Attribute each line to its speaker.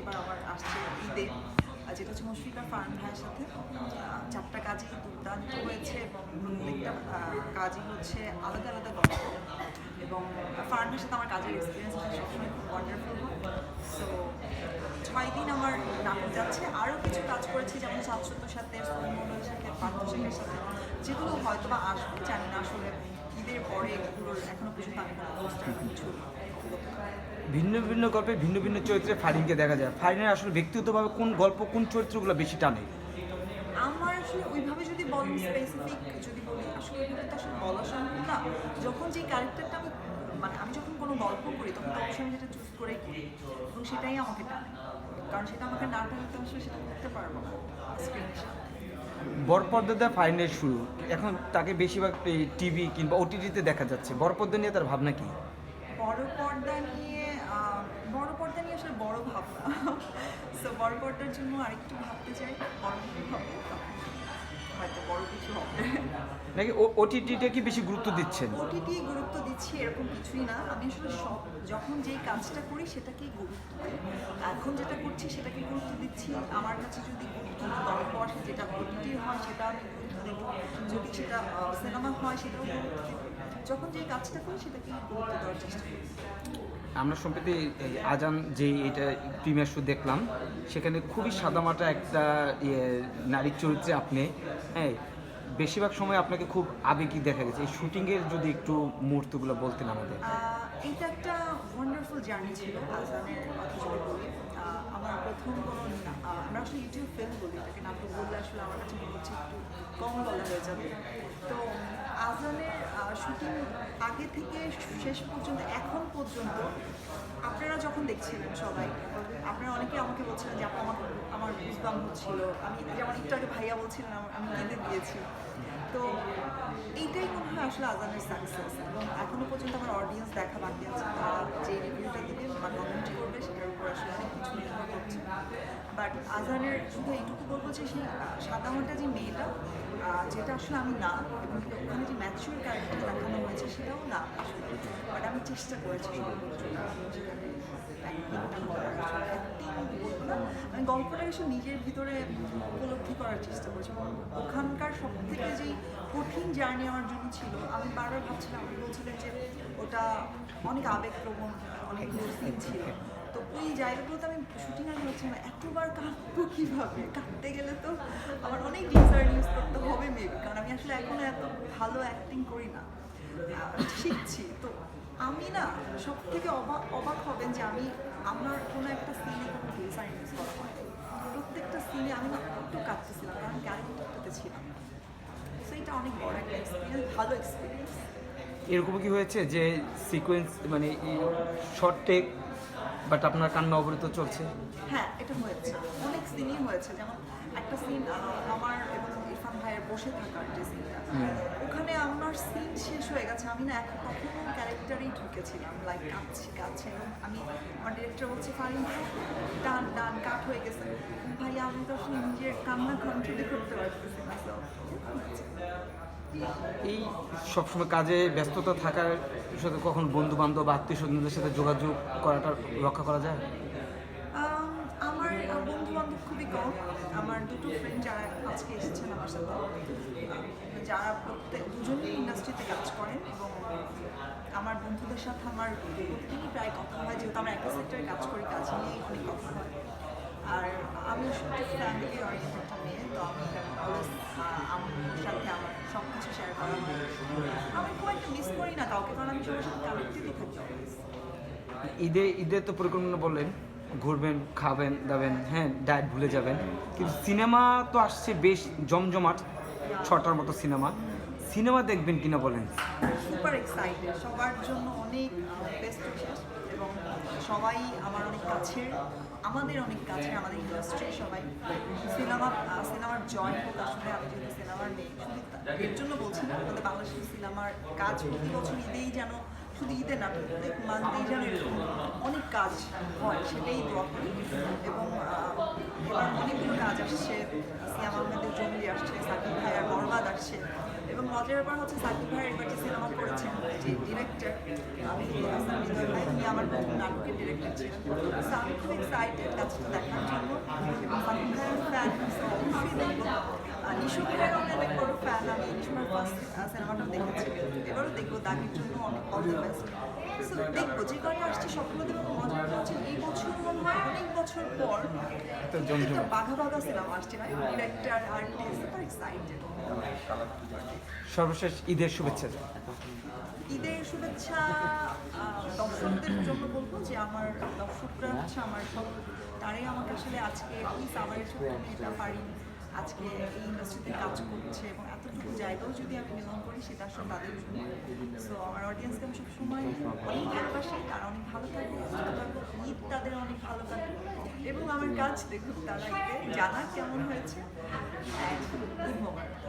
Speaker 1: এবার আমার আসছে ঈদে। আর যেটা হচ্ছে মুশফিকা ফার্ম ভাইয়ের সাথে চারটা কাজই দুর্দান্ত হয়েছে এবং প্রত্যেকটা কাজই হচ্ছে আলাদা আলাদা গল্প। এবং ফার্ম ভাইয়ের সাথে আমার কাজের এক্সপিরিয়েন্স সবসময় খুব ওয়ান্ডারফুল সো ছয় দিন আমার নাটক যাচ্ছে। আরও কিছু কাজ করেছি, যেমন শাশ্বতর সাথে সোমনের সাথে পার্থসেনের সাথে। যেগুলো হয়তো বা আসবে, জানি না, আসলে ঈদের পরে এগুলোর এখনও পর্যন্ত আমি কোনো পোস্টার কিছু
Speaker 2: ভিন্ন ভিন্ন গল্পে ভিন্ন ভিন্ন চরিত্রে ফারিনকে দেখা যায়। ফারিনের আসলে ব্যক্তিগতভাবে কোন গল্প কোন চরিত্রগুলো বেশি টানে?
Speaker 1: আমার আসলে ওইভাবে যদি বলি স্পেসিফিক যদি বলি আসলে ওইভাবে তো আসলে বলা সম্ভব না। যখন যে ক্যারেক্টারটা আমি মানে আমি যখন কোনো গল্প করি তখন তো অবশ্যই আমি যেটা চুজ করেই করি এবং সেটাই আমাকে টানে। কারণ সেটা আমাকে না টানলে তো আসলে সেটা করতে পারব না স্ক্রিনের
Speaker 2: ফারিনের শুরু। এখন তাকে বেশিরভাগ টিভি কিংবা ওটিটিতে দেখা যাচ্ছে। বড় পর্দা নিয়ে তার ভাবনা কি?
Speaker 1: বড় পর্দা নিয়ে বড় পর্দা নিয়ে আসলে বড় ভাবনা। সো বড় পর্দার জন্য আরেকটু ভাবতে চাই। বড় কিছু হবে? হয়তো বড় কিছু হবে।
Speaker 2: নাকি ওটিটিতে কি বেশি গুরুত্ব দিচ্ছেন?
Speaker 1: ওটিটি গুরুত্ব দিচ্ছি এরকম কিছুই না। আমি আসলে সব যখন যেই কাজটা করি সেটাকেই গুরুত্ব দিই। এখন যেটা করছি সেটাকে গুরুত্ব দিচ্ছি। আমার কাছে যদি গুরুত্ব গল্প আসে যেটা ওটিটি হয় সেটা আমি গুরুত্ব দেবো। যদি সেটা সিনেমা হয় সেটাও গুরুত্ব দেবো। যখন যেই কাজটা করি সেটাকে গুরুত্ব দেওয়ার চেষ্টা করি।
Speaker 2: আমরা সম্প্রতি আজান যে এটা প্রিমিয়ার শো দেখলাম সেখানে খুবই সাদামাটা একটা ইয়ে নারী চরিত্রে আপনি হ্যাঁ বেশিরভাগ সময় আপনাকে খুব আবেগী দেখা গেছে। এই শুটিংয়ের যদি একটু মুহূর্তগুলো বলতেন আমাদের।
Speaker 1: এটা একটা ওয়ান্ডারফুল জার্নি ছিল আজানের কথা যদি বলি আমার প্রথম কোনো আমরা আসলে ইউটিউব ফিল্ম বলি এটাকে নাটক বললে আসলে আমার কাছে মনে হচ্ছে একটু কম বলা হয়ে যাবে। শুটিং আগে থেকে শেষ পর্যন্ত, এখন পর্যন্ত আপনারা যখন দেখছিলেন সবাই, আপনারা অনেকে আমাকে বলছিলেন যে আপু, আমার আমার বুঝবাম হচ্ছিল। আমি যেমন একটু আগে ভাইয়া বলছিলেন আমি কেঁদে দিয়েছি। তো এইটাই মনে হয় আসলে আজানের সাকসেস এবং এখনও পর্যন্ত আমার অডিয়েন্স দেখা বাকি আছে তারা যে রিভিউটা দেবে বা কমেন্ট করবে সেটার উপর আসলে অনেক কিছু নির্ভর করছে আজানের শুধু এইটুকু বলব যে সেই সাদামাটা যে মেয়েটা যেটা আসলে আমি না, এবং ওখানে যে ম্যাচিউর ক্যারেক্টার দেখানো হয়েছে সেটাও না আসলে বাট আমি চেষ্টা করেছি আমি গল্পটা এসে নিজের ভিতরে উপলব্ধি করার চেষ্টা করেছি ওখানকার সব থেকে যেই কঠিন জার্নি আমার জন্য ছিল, আমি বারবার ভাবছিলাম আপনি বলছিলেন যে ওটা অনেক আবেগপ্রবণ, অনেক ছিল। ওই জায়গাগুলোতে আমি শুটিং আগে হচ্ছে না, এতবার কাঁদবো কীভাবে? কাঁদতে গেলে তো আমার অনেক ডিজার্ন ইউজ করতে হবে মেবি কারণ আমি আসলে এখনও এত ভালো অ্যাক্টিং করি না। শিখছি, তো আমি না সব থেকে অবাক অবাক হবেন যে আমি, আমার কোনো একটা সিনে কোনো ডিজাইন ইউজ করা হয় প্রত্যেকটা সিনে আমি একটু কাঁদতেছিলাম, কারণ ক্যারেক্টারটাতে ছিলাম। সো এটা অনেক বড় একটা এক্সপিরিয়েন্স ভালো এক্সপিরিয়েন্স
Speaker 2: এরকম কি হয়েছে যে সিকোয়েন্স মানে শর্ট টেক বাট আপনার কান্না অবরিত চলছে?
Speaker 1: হ্যাঁ এটা হয়েছে। অনেক সিনই হয়েছে। যেমন একটা সিন আমার এবং ইরফান ভাইয়ের বসে থাকার যে সিনটা ওখানে আমার সিন শেষ হয়ে গেছে। আমি না এখন কখনো ক্যারেক্টারেই ঢুকেছিলাম লাইক কাঁদছি কাঁদছি। এবং আমি আমার ডিরেক্টর বলছে ফারিন ডান ডান কাট হয়ে গেছে। ভাই আমি তো আসলে নিজের কান্না কন্ট্রোল করতে পারতেছি না
Speaker 2: এই সবসময় কাজে ব্যস্ততা থাকার সাথে কখন বন্ধু বান্ধব আত্মীয় স্বজনদের সাথে যোগাযোগ করাটা রক্ষা করা যায়?
Speaker 1: আম, আমার বন্ধু বান্ধব খুবই কম। আমার দুটো ফ্রেন্ড যারা আজকে এসেছেন আমার সাথে। যারা প্রত্যেক দুজনেই ইন্ডাস্ট্রিতে কাজ করেন এবং আমার বন্ধুদের সাথে আমার প্রায় কথা হয়। যেহেতু আমরা একটা সেক্টরে কাজ করি কাজ নিয়েই অনেক কথা হয়।
Speaker 2: ঈদে ঈদের তো পরিকল্পনা বললেন, ঘুরবেন, খাবেন, দাবেন হ্যাঁ ডায়েট ভুলে যাবেন। কিন্তু সিনেমা তো আসছে বেশ জমজমাট, ছটার মতো সিনেমা। সিনেমা দেখবেন কিনা বলেন?
Speaker 1: সুপার এক্সাইটেড সবার জন্য অনেক বেস্ট উইশেস এবং সবাই আমার অনেক কাছের, আমাদের অনেক কাছের, আমাদের ইন্ডাস্ট্রি সবাই। সিনেমা সিনেমার জয় হোক আসলে, আমি যেহেতু সিনেমার শুধু এর জন্য বলছি না, আমাদের বাংলাদেশের সিনেমার কাজ প্রতি বছর ঈদেই যেন, শুধু ঈদে না, প্রত্যেক মান্থেই যেন এরকম অনেক কাজ হয়, সেটাই দোয়া করি। এবং এবার অনেকগুলো কাজ আসছে, সিয়াম আহমেদের জঙ্গলি আসছে, সাকিব ভাইয়ার বরবাদ আসছে। মজার ব্যাপার হচ্ছে সাকিব ভাই এবার যে সিনেমা করেছেন যে ডিরেক্টর আমি আমার নাটকের ডিরেক্টর ছিলেন আমি খুব এক্সাইটেড কাজটা দেখার জন্য। ফাহিম ভাইয়ের ফ্যান অবশ্যই অনেক বড় ফ্যান আমি ফার্স্ট দেখেছি। এবারও দেখব দাগের জন্য অনেক অল দ্য বেস্ট সো দেখব যে কটা আসছে সবগুলো দেখব মজা হচ্ছে। এই বছর মনে হয় অনেক বছর পর। বাঘা বাঘা সিনেমা আসছে। না ডিরেক্টর আর্টিস্ট তো এক্সাইটেড
Speaker 2: সর্বশেষ ঈদের শুভেচ্ছা
Speaker 1: ঈদের শুভেচ্ছা দর্শকদের জন্য বলব যে আমার দর্শকরা হচ্ছে আমার সব তারাই আমাকে আসলে আজকে আমি প্লিজ আমার ছোট্ট মেয়েটা পারি আজকে এই ইন্ডাস্ট্রিতে কাজ করছে এবং এতটুকু জায়গাও যদি আমি বিলং করি, সেটা আসলে তাদের জন্য। সো আমার অডিয়েন্সকে আমি সবসময় অনেক ভালোবাসি তারা অনেক ভালো থাকবে ভালো থাকবে ঈদ তাদের অনেক ভালো থাকে এবং আমার কাজ দেখুন তারা জানা কেমন হয়েছে। মোবারক।